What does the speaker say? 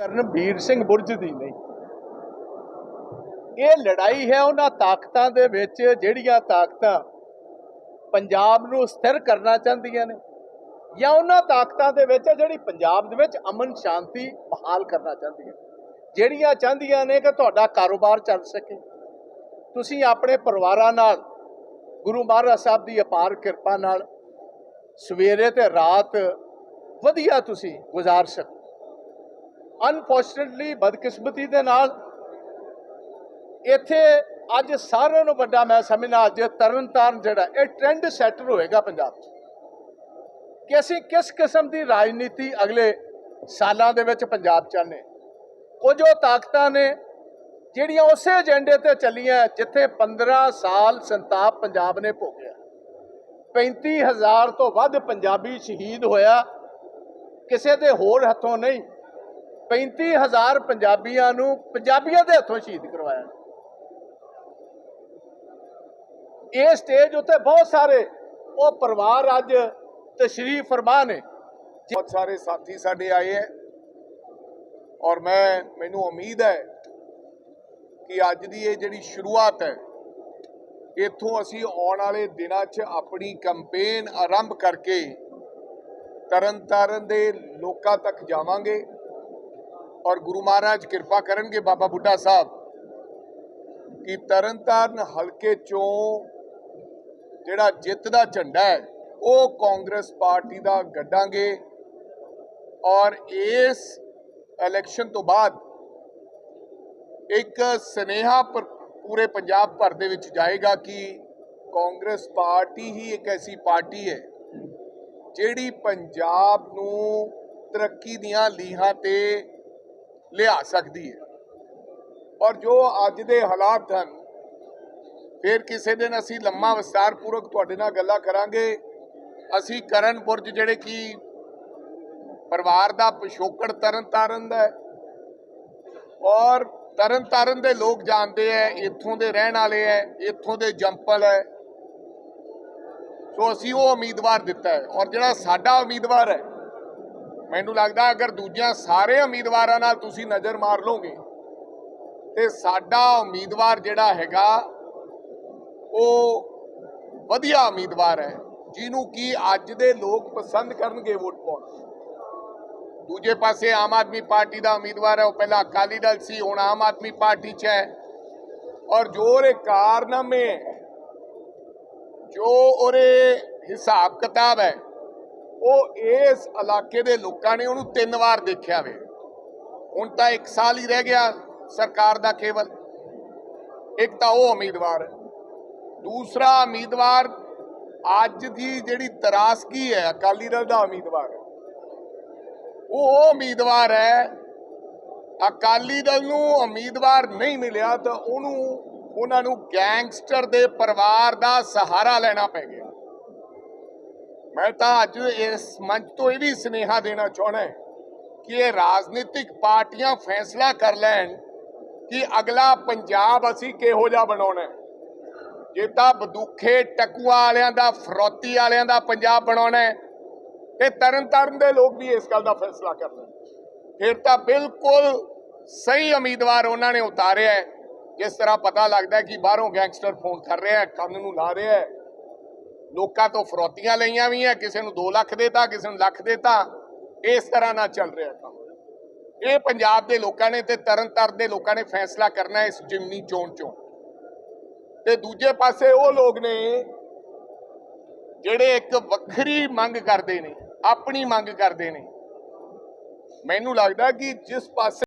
ਕਰਨਵੀਰ ਸਿੰਘ ਬੁਰਜ ਦੀ ਨਹੀਂ। ਇਹ ਲੜਾਈ ਹੈ ਉਹਨਾਂ ਤਾਕਤਾਂ ਦੇ ਵਿੱਚ ਜਿਹੜੀਆਂ ਤਾਕਤਾਂ ਪੰਜਾਬ ਨੂੰ ਸਥਿਰ ਕਰਨਾ ਚਾਹੁੰਦੀਆਂ ਨੇ ਜਾਂ ਉਹਨਾਂ ਤਾਕਤਾਂ ਦੇ ਵਿੱਚ ਜਿਹੜੀ ਪੰਜਾਬ ਦੇ ਵਿੱਚ ਅਮਨ ਸ਼ਾਂਤੀ ਬਹਾਲ ਕਰਨਾ ਚਾਹੁੰਦੀਆਂ ਜਿਹੜੀਆਂ ਚਾਹੁੰਦੀਆਂ ਨੇ ਕਿ ਤੁਹਾਡਾ ਕਾਰੋਬਾਰ ਚੱਲ ਸਕੇ। ਤੁਸੀਂ ਆਪਣੇ ਪਰਿਵਾਰਾਂ ਨਾਲ, ਗੁਰੂ ਮਹਾਰਾਜ ਸਾਹਿਬ ਦੀ ਅਪਾਰ ਕਿਰਪਾ ਨਾਲ ਸਵੇਰੇ ਤੇ ਰਾਤ ਵਧੀਆ ਤੁਸੀਂ ਗੁਜ਼ਾਰ ਸਕੋ। ਅਨਫੋਰਚੂਨਟਲੀ ਬਦਕਿਸਮਤੀ ਦੇ ਨਾਲ ਇੱਥੇ ਅੱਜ ਸਾਰਿਆਂ ਨੂੰ ਵੱਡਾ ਮੈਂ ਸਮਝਣਾ ਅੱਜ ਤਰਨਤਾਰਨ ਜਿਹੜਾ, ਇਹ ਟ੍ਰੈਂਡ ਸੈਟਰ ਹੋਏਗਾ ਪੰਜਾਬ 'ਚ। ਕਿ ਅਸੀਂ ਕਿਸ ਕਿਸਮ ਦੀ ਰਾਜਨੀਤੀ ਅਗਲੇ ਸਾਲਾਂ ਦੇ ਵਿੱਚ ਪੰਜਾਬ 'ਚ ਆਉਂਦੇ ਕੁਝ ਉਹ ਤਾਕਤਾਂ ਨੇ ਜਿਹੜੀਆਂ ਉਸੇ ਏਜੰਡੇ ਤੇ ਚੱਲੀਆਂ, ਜਿੱਥੇ 15 ਸਾਲ ਸੰਤਾਪ ਪੰਜਾਬ ਨੇ ਭੋਗਿਆ। 35000 ਤੋਂ ਵੱਧ ਪੰਜਾਬੀ ਸ਼ਹੀਦ ਹੋਇਆ, ਕਿਸੇ ਦੇ ਹੋਰ ਹੱਥੋਂ ਨਹੀਂ। 35000 ਪੰਜਾਬੀਆਂ ਨੂੰ ਪੰਜਾਬੀਆਂ ਦੇ ਹੱਥੋਂ ਸ਼ਹੀਦ ਕਰਵਾਇਆ। ਇਹ ਸਟੇਜ ਉੱਤੇ ਬਹੁਤ ਸਾਰੇ, ਉਹ ਪਰਿਵਾਰ ਅੱਜ ਤਸ਼ਰੀਫ ਫਰਮਾ ਨੇ। ਬਹੁਤ ਸਾਰੇ ਸਾਥੀ ਸਾਡੇ ਆਏ ਹੈ ਔਰ ਮੈਂ, ਮੈਨੂੰ ਉਮੀਦ ਹੈ ਕਿ ਅੱਜ ਦੀ ਇਹ ਜਿਹੜੀ ਸ਼ੁਰੂਆਤ ਹੈ, ਇੱਥੋਂ ਅਸੀਂ ਆਉਣ ਵਾਲੇ ਦਿਨਾਂ 'ਚ ਆਪਣੀ ਕੈਂਪੇਨ ਆਰੰਭ ਕਰਕੇ ਤਰਨਤਾਰਨ ਦੇ ਲੋਕਾਂ ਤੱਕ ਜਾਵਾਂਗੇ। ਔਰ ਗੁਰੂ ਮਹਾਰਾਜ ਕਿਰਪਾ ਕਰਨਗੇ ਬਾਬਾ ਬੁੱਢਾ ਸਾਹਿਬ ਕਿ ਤਰਨਤਾਰਨ ਹਲਕੇ 'ਚੋਂ ਜਿਹੜਾ ਜਿੱਤ ਦਾ ਝੰਡਾ ਹੈ, ਉਹ ਕਾਂਗਰਸ ਪਾਰਟੀ ਦਾ ਗੱਡਾਂਗੇ ਔਰ ਇਸ ਇਲੈਕਸ਼ਨ ਤੋਂ ਬਾਅਦ ਇੱਕ ਸਨੇਹਾ ਪੂਰੇ ਪੰਜਾਬ ਭਰ ਦੇ ਵਿੱਚ ਜਾਏਗਾ ਕਿ ਕਾਂਗਰਸ ਪਾਰਟੀ ਹੀ ਇੱਕ ਐਸੀ ਪਾਰਟੀ ਹੈ ਜਿਹੜੀ ਪੰਜਾਬ ਨੂੰ ਤਰੱਕੀ ਦੀਆਂ ਲੀਹਾਂ ਤੇ ਲਿਆ ਸਕਦੀ ਹੈ। ਔਰ ਜੋ ਅੱਜ ਦੇ ਹਾਲਾਤ ਹਨ, ਫਿਰ ਕਿਸੇ ਦਿਨ ਅਸੀਂ ਲੰਮਾ ਵਿਸਤਾਰਪੂਰਵਕ ਤੁਹਾਡੇ ਨਾਲ ਗੱਲਾਂ ਕਰਾਂਗੇ। ਅਸੀਂ ਕਰਨ ਬੁਰਜ ਜਿਹੜੇ ਕਿ ਪਰਿਵਾਰ ਦਾ ਪਿਛੋਕੜ ਤਰਨ ਤਾਰਨ ਦਾ ਔਰ ਤਰਨ ਤਾਰਨ ਦੇ ਲੋਕ ਜਾਣਦੇ ਐ ਇੱਥੋਂ ਦੇ ਰਹਿਣ ਵਾਲੇ ਐ ਇੱਥੋਂ ਦੇ ਜੰਪਲ ਐ ਸੋ ਅਸੀਂ ਉਹ ਉਮੀਦਵਾਰ ਦਿੱਤਾ ਹੈ। ਔਰ ਜਿਹੜਾ ਸਾਡਾ ਉਮੀਦਵਾਰ ਹੈ ਮੈਨੂੰ ਲੱਗਦਾ ਅਗਰ ਦੂਜਿਆਂ ਸਾਰੇ ਉਮੀਦਵਾਰਾਂ ਨਾਲ ਤੁਸੀਂ ਨਜ਼ਰ ਮਾਰ ਲਓਗੇ, ਤੇ ਸਾਡਾ ਉਮੀਦਵਾਰ ਜਿਹੜਾ ਹੈਗਾ, ਉਹ ਵਧੀਆ ਉਮੀਦਵਾਰ ਹੈ, ਜਿਹਨੂੰ ਕੀ ਅੱਜ ਦੇ ਲੋਕ ਪਸੰਦ ਕਰਨਗੇ ਵੋਟ ਪਾਉਣ। ਦੂਜੇ ਪਾਸੇ ਆਮ ਆਦਮੀ ਪਾਰਟੀ ਦਾ ਉਮੀਦਵਾਰ ਹੈ, ਉਹ ਪਹਿਲਾਂ ਅਕਾਲੀ ਦਲ ਸੀ, ਹੁਣ ਆਮ ਆਦਮੀ ਪਾਰਟੀ 'ਚ ਹੈ। ਔਰ ਜੋ ਉਹਦੇ ਕਾਰਨਾਮੇ ਜੋ ਉਹਦੇ ਹਿਸਾਬ ਕਿਤਾਬ ਹੈ ਉਹ ਇਸ ਇਲਾਕੇ ਦੇ ਲੋਕਾਂ ਨੇ ਉਹਨੂੰ ਤਿੰਨ ਵਾਰ ਦੇਖਿਆ ਵੇ। ਹੁਣ ਤਾਂ 1 ਸਾਲ ਹੀ ਰਹਿ ਗਿਆ ਸਰਕਾਰ ਦਾ ਕੇਵਲ ਇੱਕ ਤਾਂ ਉਹ ਉਮੀਦਵਾਰ। ਦੂਸਰਾ ਉਮੀਦਵਾਰ ਅੱਜ ਦੀ ਜਿਹੜੀ ਤਰਾਸਗੀ ਹੈ, ਅਕਾਲੀ ਦਲ ਦਾ ਉਮੀਦਵਾਰ। ਉਹ ਉਹ ਉਮੀਦਵਾਰ ਹੈ, ਅਕਾਲੀ ਦਲ ਨੂੰ ਉਮੀਦਵਾਰ ਨਹੀਂ ਮਿਲਿਆ ਤਾਂ ਉਹਨੂੰ, ਉਹਨਾਂ ਨੂੰ ਗੈਂਗਸਟਰ ਦੇ ਪਰਿਵਾਰ ਦਾ ਸਹਾਰਾ ਲੈਣਾ ਪੈ ਗਿਆ। ਮੈਂ ਤਾਂ ਅੱਜ ਇਸ ਮੰਚ ਤੋਂ ਇਹ ਵੀ ਸੁਨੇਹਾ ਦੇਣਾ ਚਾਹਣਾ ਕਿ ਇਹ ਰਾਜਨੀਤਿਕ ਪਾਰਟੀਆਂ ਫੈਸਲਾ ਕਰ ਲੈਣ ਕਿ ਅਗਲਾ ਪੰਜਾਬ ਅਸੀਂ ਕਿਹੋ ਜਿਹਾ ਬਣਾਉਣਾ ਜੇ ਤਾਂ ਬਦੂਖੇ ਟਕੂਆ ਵਾਲਿਆਂ ਦਾ, ਫਰੋਤੀ ਵਾਲਿਆਂ ਦਾ ਪੰਜਾਬ ਬਣਾਉਣਾ ਹੈ, ਤੇ ਤਰਨ ਤਾਰਨ ਦੇ ਲੋਕ ਵੀ ਇਸ ਗੱਲ ਦਾ ਫੈਸਲਾ ਕਰ ਲੈਣ। ਫਿਰ ਤਾਂ ਬਿਲਕੁਲ ਸਹੀ ਉਮੀਦਵਾਰ ਉਹਨਾਂ ਨੇ ਉਤਾਰਿਆ ਜਿਸ ਤਰ੍ਹਾਂ ਪਤਾ ਲੱਗਦਾ ਕਿ ਬਾਹਰੋਂ ਗੈਂਗਸਟਰ ਫੋਨ ਕਰ ਰਿਹਾ ਕੰਨ ਨੂੰ ਲਾ ਰਿਹਾ ਲੋਕਾਂ ਤੋਂ ਫਰੋਤੀਆਂ ਲਈਆਂ ਵੀ ਹੈ ਕਿਸੇ ਨੂੰ 2 ਲੱਖ ਦੇਤਾ, ਕਿਸੇ ਨੂੰ ਲੱਖ ਦੇਤਾ, ਇਸ ਤਰ੍ਹਾਂ ਨਾਲ ਚੱਲ ਰਿਹਾ ਕੰਮ। ਇਹ ਪੰਜਾਬ ਦੇ ਲੋਕਾਂ ਨੇ ਤੇ ਤਰਨ ਤਾਰਨ ਦੇ ਲੋਕਾਂ ਨੇ ਫੈਸਲਾ ਕਰਨਾ ਇਸ ਜਿਮਨੀ ਚੋਣ ਚੋਂ। ਤੇ ਦੂਜੇ ਪਾਸੇ ਉਹ ਲੋਕ ਨੇ ਜਿਹੜੇ ਇੱਕ ਵੱਖਰੀ ਮੰਗ ਕਰਦੇ ਨੇ, ਆਪਣੀ ਮੰਗ ਕਰਦੇ ਨੇ। ਮੈਨੂੰ ਲੱਗਦਾ ਕਿ ਜਿਸ ਪਾਸੇ